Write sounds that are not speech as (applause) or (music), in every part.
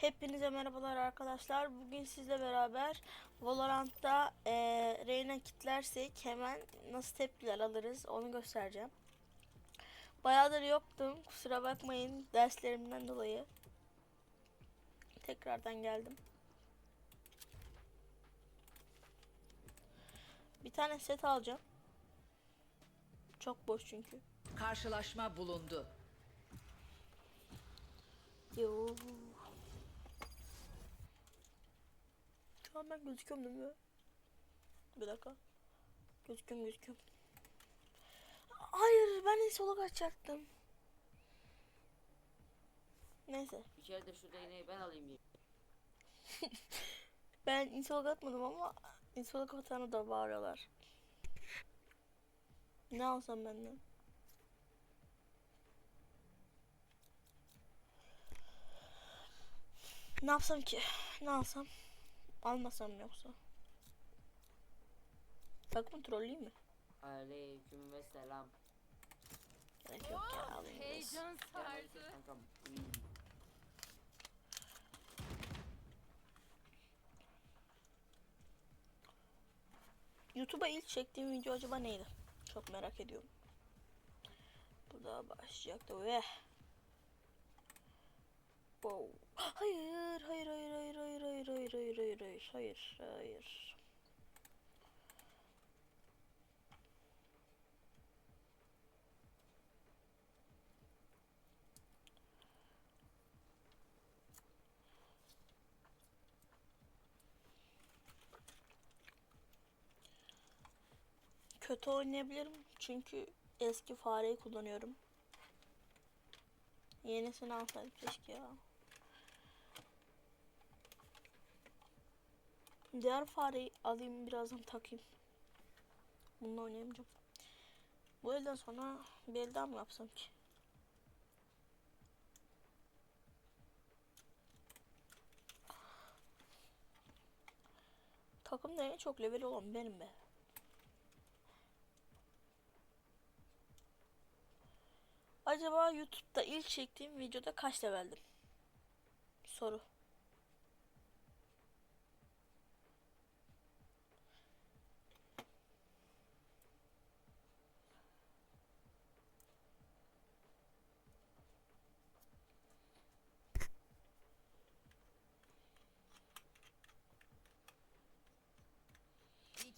Hepinize merhabalar arkadaşlar. Bugün sizle beraber Valorant'ta eee Reyna kitlersek hemen nasıl tepkiler alırız onu göstereceğim. Bayağıdır yoktum. Kusura bakmayın derslerimden dolayı. Tekrardan geldim. Bir tane set alacağım. Çok boş çünkü. Karşılaşma bulundu. Yo. Şu an ben gözüküyorum değil mi? Bir dakika. Gözüküyorum gözüküyorum. Hayır ben en sola kaçacaktım. Neyse. İçeride şurada iğneyi ben alayım diye. (laughs) Ben insolog atmadım ama insolog atanı da bağırıyorlar. Ne alsam benden? Ne yapsam ki? Ne alsam? Almasam yoksa? Takımı trolleyeyim mi? Aleyküm ve selam. Gerek yok ya alayım biraz. Heyecan sardı. kankam. YouTube'a ilk çektiğim video acaba neydi? Çok merak ediyorum. Bu da başlayacaktı ve Wow. Hayır, hayır, hayır, hayır, hayır, hayır, hayır, hayır, hayır, hayır, hayır, hayır. Kötü oynayabilirim çünkü eski fareyi kullanıyorum. Yenisini alsaydım keşke ya. Diğer fareyi alayım birazdan takayım. Bununla oynayamayacağım. Bu elden sonra bir elden mi yapsam ki? Takımda en çok level olan benim be. Acaba YouTube'da ilk çektiğim videoda kaç leveldim? Soru.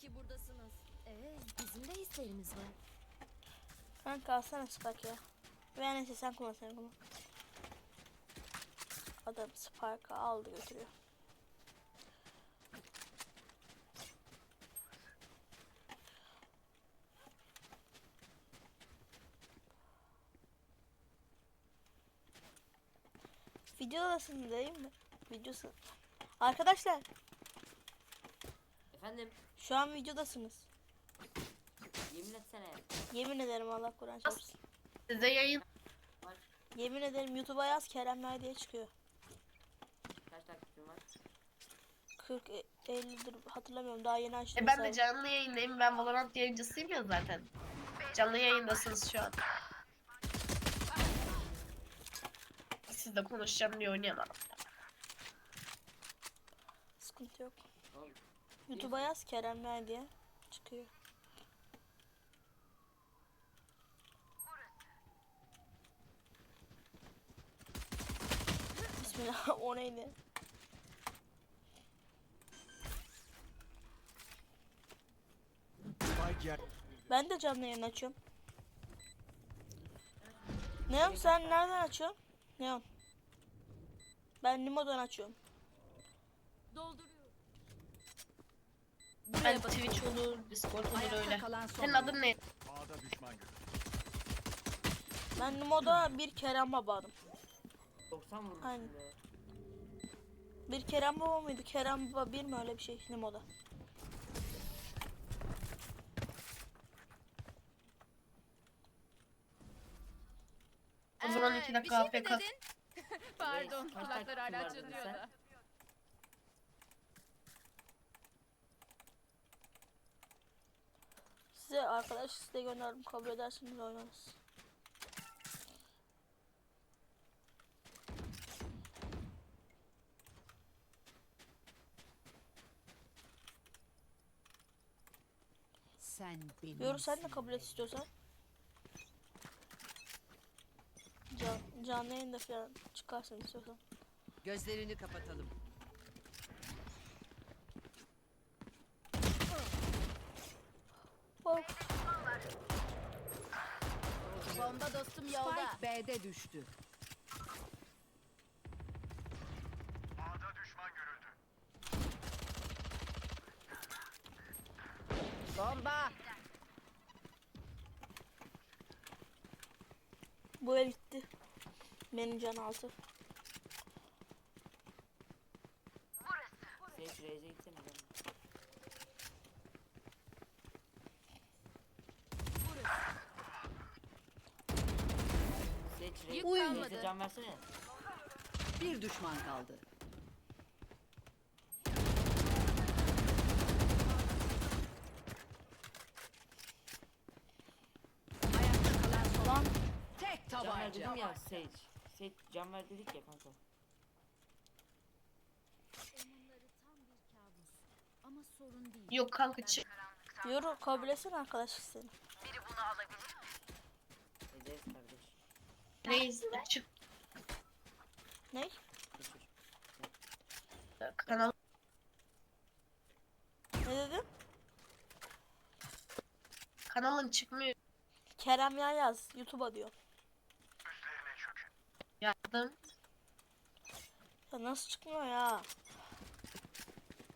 Ki buradasınız. Ee, bizim de hislerimiz var. Kanka alsana Spark ya. Veya neyse sen kullan sen kullan. Adam Spark'ı aldı götürüyor. Videodasın değil mi? Videosu. Arkadaşlar Efendim şu an videodasınız. yemin etsene. Yemin ederim Allah Kur'an çarpsın. Size yayın Var. Yemin ederim YouTube'a yaz Kerem Nay diye çıkıyor. Kaç takipçim var? 40 e, 50'dir hatırlamıyorum daha yeni açtım. E ben de canlı yayındayım. Ben Valorant yayıncısıyım ya zaten. Canlı yayındasınız şu an. Sizle konuşacağım diye oynayamadım. Sıkıntı yok. Ne oldu? YouTube'a yaz Kerem Nay diye çıkıyor. Bismillah (laughs) o neydi? Ben de canlı yayın açıyorum. Neon sen nereden açıyorsun? Neon. Ben Nimo'dan açıyorum. Dolduruyor. Ben Twitch olur, Discord olur Ayakta öyle. Senin adın ne? Ben Nimo'da bir Kerem babadım. 90 vurmuş Aynen. Bir Kerem baba mıydı? Kerem baba bir mi öyle bir şey Nimo'da? O zaman iki dakika şey AFK. (laughs) Pardon kulaklar hala çınlıyor da. size arkadaş size gönderdim kabul edersiniz oynarız. Sen benim. Yoru sen de kabul et istiyorsan. Can, canlı yayında falan çıkarsın istiyorsan. Gözlerini kapatalım. Of. Bomba dostum yolda. Spike B'de düştü. Bomba. Bu el gitti. Benim can altı. Sage Raze'e gitsene. Lan. Sage Raze- Yük Raze'e kalmadı. can versene. Bir düşman kaldı. Ayakta kalan son. Lan Tek Can ver dedim ya Sage. Sage can ver dedik ya kanka. Onları tam bir kabus. Ama sorun değil. Yok kanka çık. Yoru kabul etsene arkadaş seni. Ederiz kardeş. Reis çık. Ne? Kanal Ne dedin? kanalın çıkmıyor. Kerem ya yaz. YouTube'a diyor. Yardım. Ya nasıl çıkmıyor ya?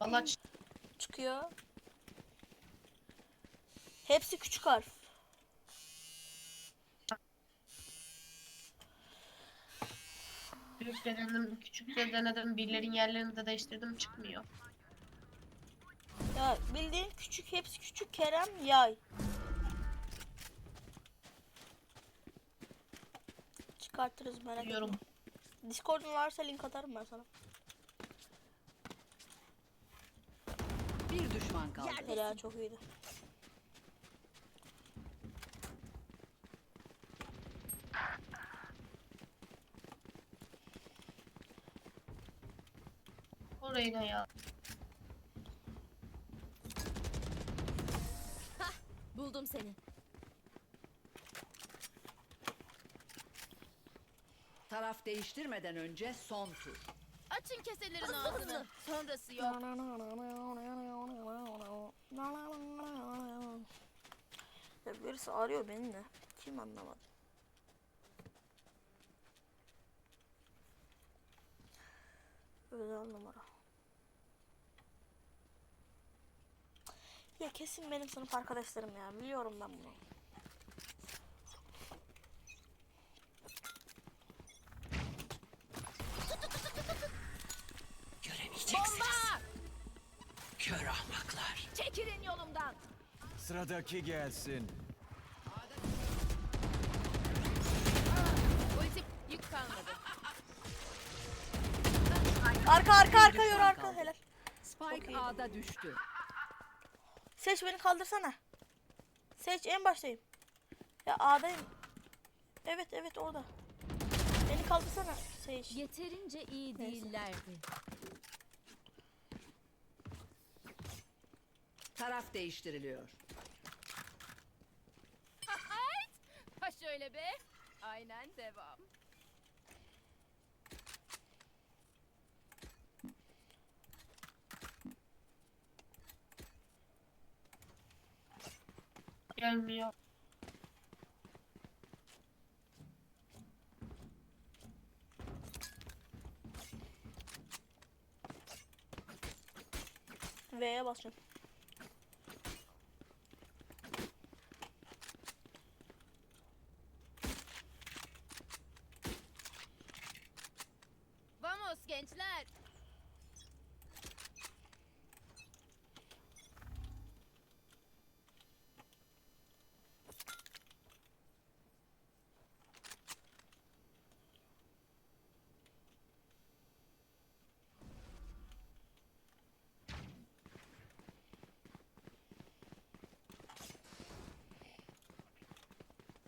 Valla çık. Çıkıyor. Hepsi küçük harf. Büyük de denedim, küçük de denedim. Birlerin yerlerini de değiştirdim çıkmıyor. Ya bildiğin küçük hepsi küçük Kerem yay. Çıkartırız merak Biliyorum. etme. Discord'un varsa link atarım ben sana. Bir düşman kaldı. Helal çok iyiydi. Orayı da ya. Buldum seni. Taraf değiştirmeden önce son tur. Açın keselerin ağzını. Sonrası yok. Ya birisi arıyor beni de. Kim anlamadı. Özel numara. Ya kesin benim sınıf arkadaşlarım ya. Biliyorum ben bunu. Göremeyeceksiniz. Kör ahmaklar. Çekilin yolumdan. Sıradaki gelsin. Ultim yük kalmadı. Arka arka arka yor arka helal. Spike. A'da düştü. Seç beni kaldırsana. Seç en baştayım. Ya A'dayım. Evet evet orada. Beni kaldırsana. Seç. Yeterince iyi Neyse. değillerdi. Taraf değiştiriliyor. Ha şöyle be. Aynen devam. Gelmiyor. V'ye basacağım. Vamos gençler.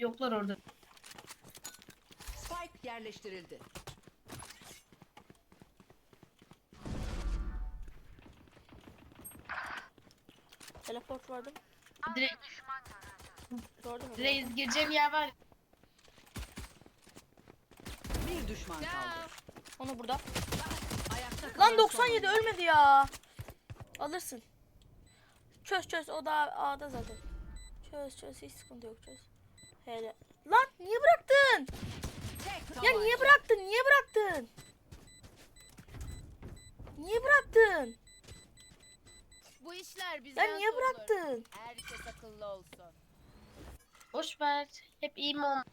Yoklar orada. Spike yerleştirildi. Teleport vardı. Direkt Gördün mü? Reis gireceğim yer var. Bir düşman kaldı. Onu burada. Ayakta kalan Lan 97 son ölmedi ya. Alırsın. Çöz çöz o da A'da zaten. Çöz çöz hiç sıkıntı yok çöz. Hele. Lan niye bıraktın? Ya niye bıraktın? Niye bıraktın? Niye bıraktın? Bu işler bizden Ya niye bıraktın? Herkes akıllı olsun. Boş ver. Hep iyi mi olma.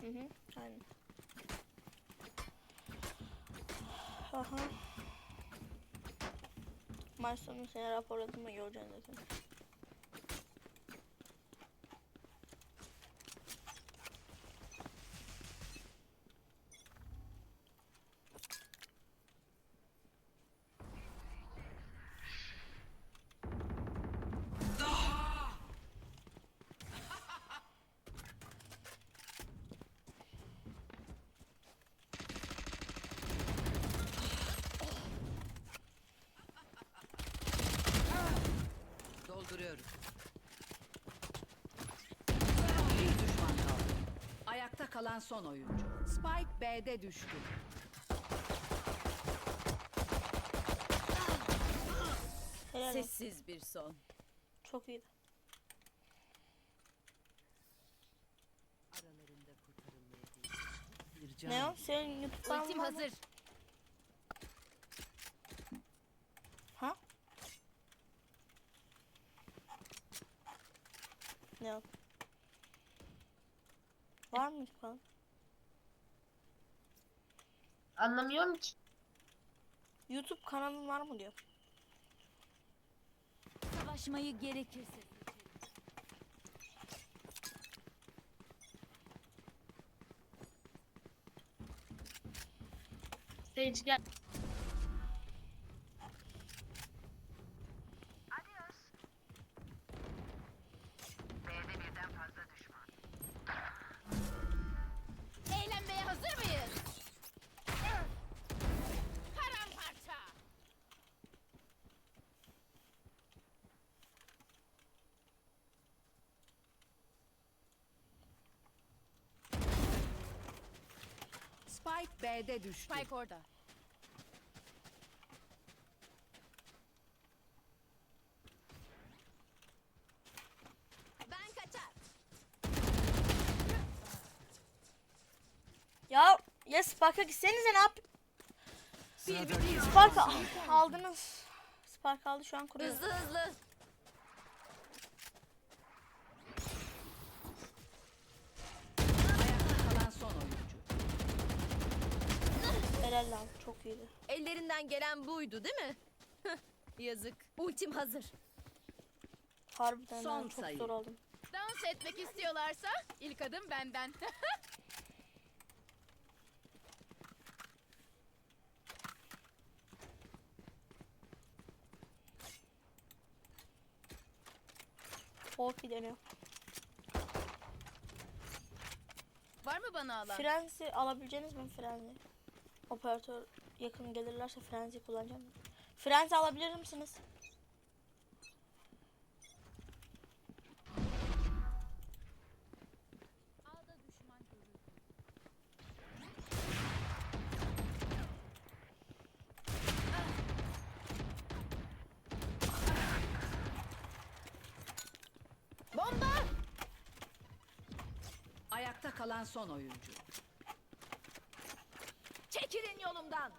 Hı hı. Aynen. Aha. Maç sonu seni raporladım mı göreceksin zaten. Dolduruyorum. Bir düşman kaldı. Ayakta kalan son oyuncu. Spike B'de düştü. Helal olsun. Sessiz bir son. Çok iyiydi. Aralarında kurtarılmaya. Bir can. Ne o? Senin YouTube kanalın Ultim mı? hazır. Ha? Ne o? Var mı kanalı? Anlamıyorum ki. YouTube kanalın var mı diyor. Savaşmayı gerekirse. Sage gel. Spike B'de düştü. Spike orada. Ben kaçar. Ya ya Spark'a gitsenize ne yap? Spark al- aldınız. Spark aldı şu an kuruyor. Hızlı hızlı. Ayakta kalan son oyuncu. Helal lan çok iyiydi. Ellerinden gelen buydu değil mi? Yazık. Ultim hazır. Harbiden Son ben çok sayı. zor oldum. Dans etmek istiyorlarsa ilk adım benden. (laughs) Forky deniyor. Var mı bana alan? Frenzy alabileceğiniz mi Frenzy? Operatör yakın gelirlerse Frenzy kullanacağım. Frenzy alabilir misiniz? Bomba! Ayakta kalan son oyuncu. Çekilin yolumdan.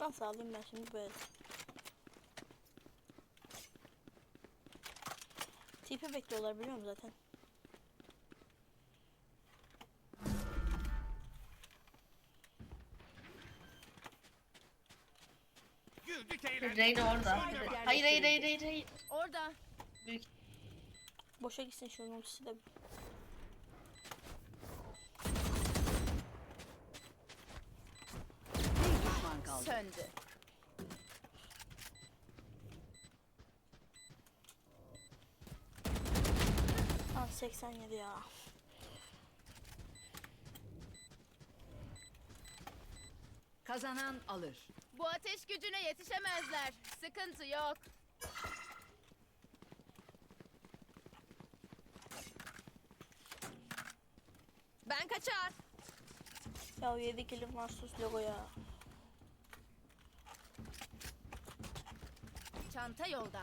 Nasıl alayım ben şimdi böyle? Tipi bekliyorlar biliyorum zaten. Reyna orada. Hayır hayır hayır hayır. hayır. Orada. Büyük. Boşa gitsin şunun ultisi de. Söndü. 87 ya. Kazanan alır. Bu ateş gücüne yetişemezler. Sıkıntı yok. Ben kaçar. Ya 7 kilim var sus logo ya. Çanta yolda.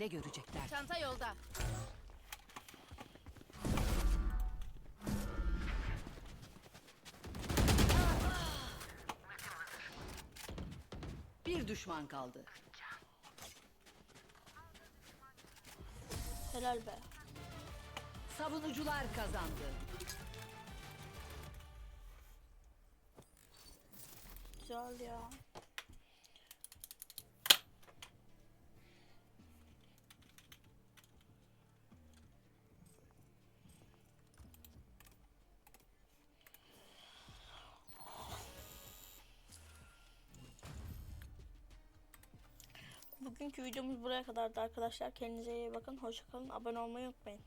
Ne görecekler? Çanta yolda. Bir düşman kaldı. Helal be. Savunucular kazandı. Güzel ya. Bugünkü videomuz buraya kadardı arkadaşlar. Kendinize iyi bakın. Hoşçakalın. Abone olmayı unutmayın.